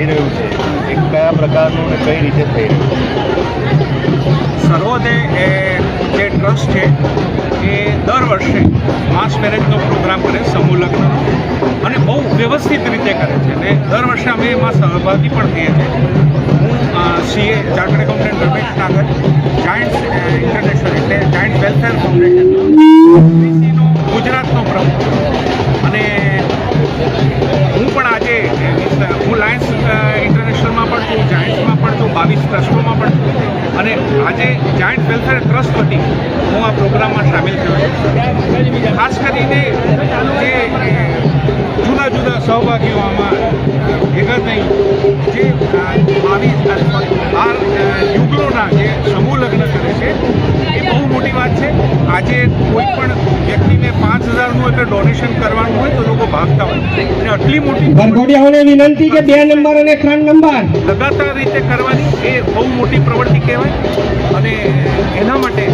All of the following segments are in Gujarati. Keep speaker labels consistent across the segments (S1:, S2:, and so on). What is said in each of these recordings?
S1: થઈ રહ્યું છે. એ કયા પ્રકારનું અને કઈ રીતે થઈ રહ્યું
S2: સર્વોદય એ જે ટ્રસ્ટ છે, એ દર વર્ષે માસ મેરેજનો પ્રોગ્રામ કરે, સમૂહ લગ્નનો, અને બહુ વ્યવસ્થિત રીતે કરે છે. અને દર વર્ષે અમે એમાં સહભાગી પણ થઈએ છીએ. હું C A chartered accountant Ramesh Nagar Giant International એટલે જાયન્ટ વેલફેર ફાઉન્ડેશન બાવીસ ટ્રસ્ટોમાં પણ. અને આજે જાયન્ટ વેલફેર ટ્રસ્ટ વતી હું આ પ્રોગ્રામમાં સામેલ થયો ખાસ કરીને જે જુદા જુદા સહભાગીઓ વ્યક્તિને પાંચ હજારનું એટલે ડોનેશન કરવાનું હોય તો લોકો ભાગતા હોય. અને આટલી મોટી
S3: વરઘોડિયાઓને વિનંતી કે બે નંબર અને ત્રણ નંબર.
S2: લગાતાર રીતે કરવાની એ બહુ મોટી પ્રવૃત્તિ કહેવાય. અને એના માટે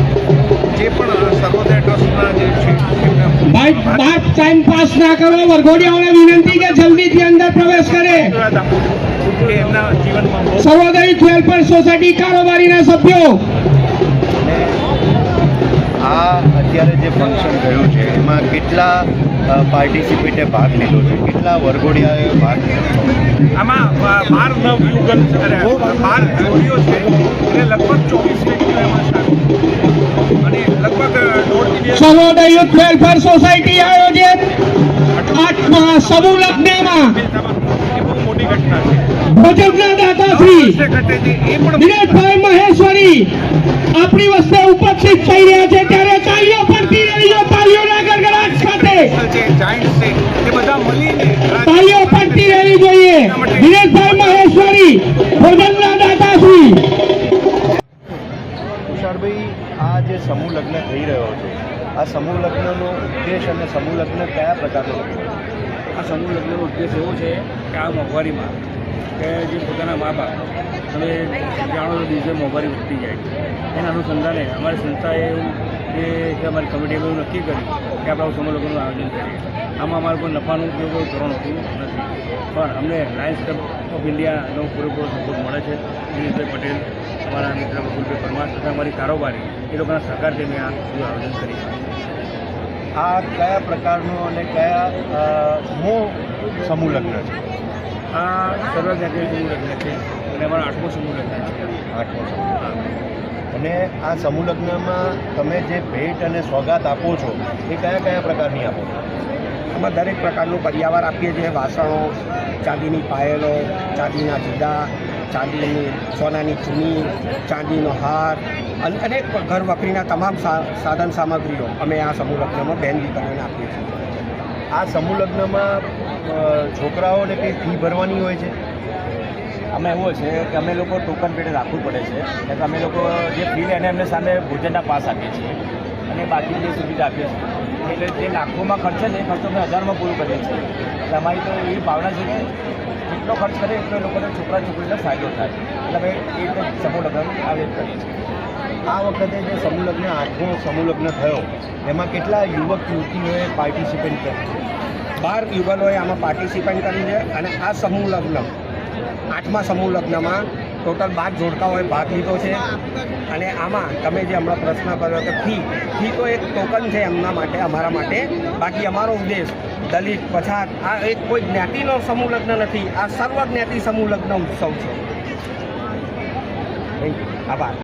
S2: જે પણ સર્વોદય ટ્રસ્ટના જે છે
S3: ભાઈ બાપ ટાઈમ પાસ ના કરો વરઘોડિયાઓને વિનંતી કે જલ્દીથી અંદર પ્રવેશ કરે.
S2: કે
S3: સર્વોદય વેલફેર સોસાયટી કારોબારીના સભ્યો
S1: આ અત્યારે જે ફંક્શન થયું છે એમાં કેટલા પાર્ટિસિપેટે ભાગ લીધો છે? કેટલા વરઘોડિયાએ ભાગ લીધો? છે
S2: આમાં બાર નવ યુગલ અરે, બાર જોડીઓ છે અને લગભગ ચોવીસ વ્યક્તિઓ એમાં સામેલ અને લગભગ દોઢથી બે
S3: સર્વોદય યુથ વેલફેર સોસાયટી આયોજિત આઠમા સમૂહ લગ્નમાં
S2: એ બહુ મોટી ઘટના છે.
S3: ભોજનના
S2: દાદા શ્રી
S3: દિનેશભાઈ મહેશ્વરી આપણી વસ્તુ ઉપસ્થિત થઈ રહ્યા છે ત્યારે તાલીઓ પડતી રહીજો તાલીઓના ગડગડાટ સાથે તાલીઓ પડતી રહેવી જોઈએ. દિનેશભાઈ મહેશ્વરી ભોજનના દાતાશ્રી.
S1: તુષારભાઈ આ જે સમૂહ લગ્ન થઈ રહ્યો છે આ સમૂહ લગ્નનો ઉદ્દેશ અને સમૂહ લગ્ન કયા પ્રકારનો
S4: આ સમૂહ લગ્નનો ઉદ્દેશ એવો છે કે આ મોંઘવારીમાં કે જે પોતાના મા બાપ તમે જાણો છો દિવસે મોંઘવારી વધતી જાય એના અનુસંધાને અમારી સંસ્થાએ એવું કે અમારી કમિટીએ એવું નક્કી કર્યું કે આપણે સમૂહ લગ્નનું આયોજન કરીએ. આમાં અમારે કોઈ નફાનું કે કોઈ ધોરણ હોતું નથી. પણ અમને લાયન્સ ક્લબ ઓફ ઇન્ડિયાનો પૂરેપૂરો સપોર્ટ મળે છે. દિનેશભાઈ પટેલ, અમારા મિત્ર બકુલભાઈ પરમાર તથા અમારી કારોબારી એ લોકોના સહકારથી અમે આ આયોજન કરી
S1: આ કયા પ્રકારનું અને કયા મો સમૂહ લગ્ન છે?
S4: આ સરદાર સમૂહ લગ્ન છે. અને અમારો આઠમો સમૂહ લગ્ન છે.
S1: આઠમો સમૂહ અને આ સમૂહ લગ્નમાં તમે જે ભેટ અને સોગાત આપો છો એ કયા કયા પ્રકારની આપો છો?
S5: આમાં દરેક પ્રકારનું પર્યાવર આપીએ છીએ. વાસણો ચાંદીની પાયલો ચાંદીના જુદા ચાંદીની સોનાની ચૂની ચાંદીનો હાર અને અનેક ઘર વખરીના તમામ સા- સાધન સામગ્રીઓ અમે આ સમૂહ લગ્નમાં બેન દીકરીઓને આપીએ છીએ.
S1: આ સમૂહ લગ્નમાં અ, છોકરાઓને કંઈ ફી ભરવાની હોય છે?
S4: અમે એવું છે કે અમે લોકો ટોકન પેટે રાખવું પડે છે. એટલે અમે લોકો જે ફી લઈને એમને સામે ભોજનના પાસ આપીએ છીએ. અને બાકી જે સુવિધા આપીએ છીએ. એટલે જે લાખોમાં ખર્ચ છે ને એ ખર્ચો અમે હજારમાં પૂરું કરીએ છીએ. એટલે અમારી તો એવી ભાવના છે કે જેટલો ખર્ચ કરે એટલો એ લોકોને છોકરા છોકરીને ફાયદો થાય. એટલે અમે એ રીતે સમૂહ લગ્ન આયોજન કરીએ છીએ.
S1: આ વખતે જે સમૂહ લગ્ન આઠમો સમૂહ લગ્ન થયો એમાં કેટલા યુવક યુવતીઓએ પાર્ટિસિપેટ કર્યું
S5: બાર યુગલોએ આમાં પાર્ટિસિપેટ કર્યું છે અને આ સમૂહ લગ્ન, આઠમા સમૂહ લગ્નમાં ટોટલ બાર જોડકાઓએ ભાગ લીધો છે. અને આમાં તમે જે હમણાં પ્રશ્ન કર્યો કે ફી ફી તો એક ટોકન છે એમના માટે, અમારા માટે. બાકી અમારો ઉદ્દેશ દલિત, પછાત, આ એક કોઈ જ્ઞાતિનો સમૂહ લગ્ન નથી, આ સર્વ જ્ઞાતિ સમૂહ લગ્ન ઉત્સવ છે. આભાર.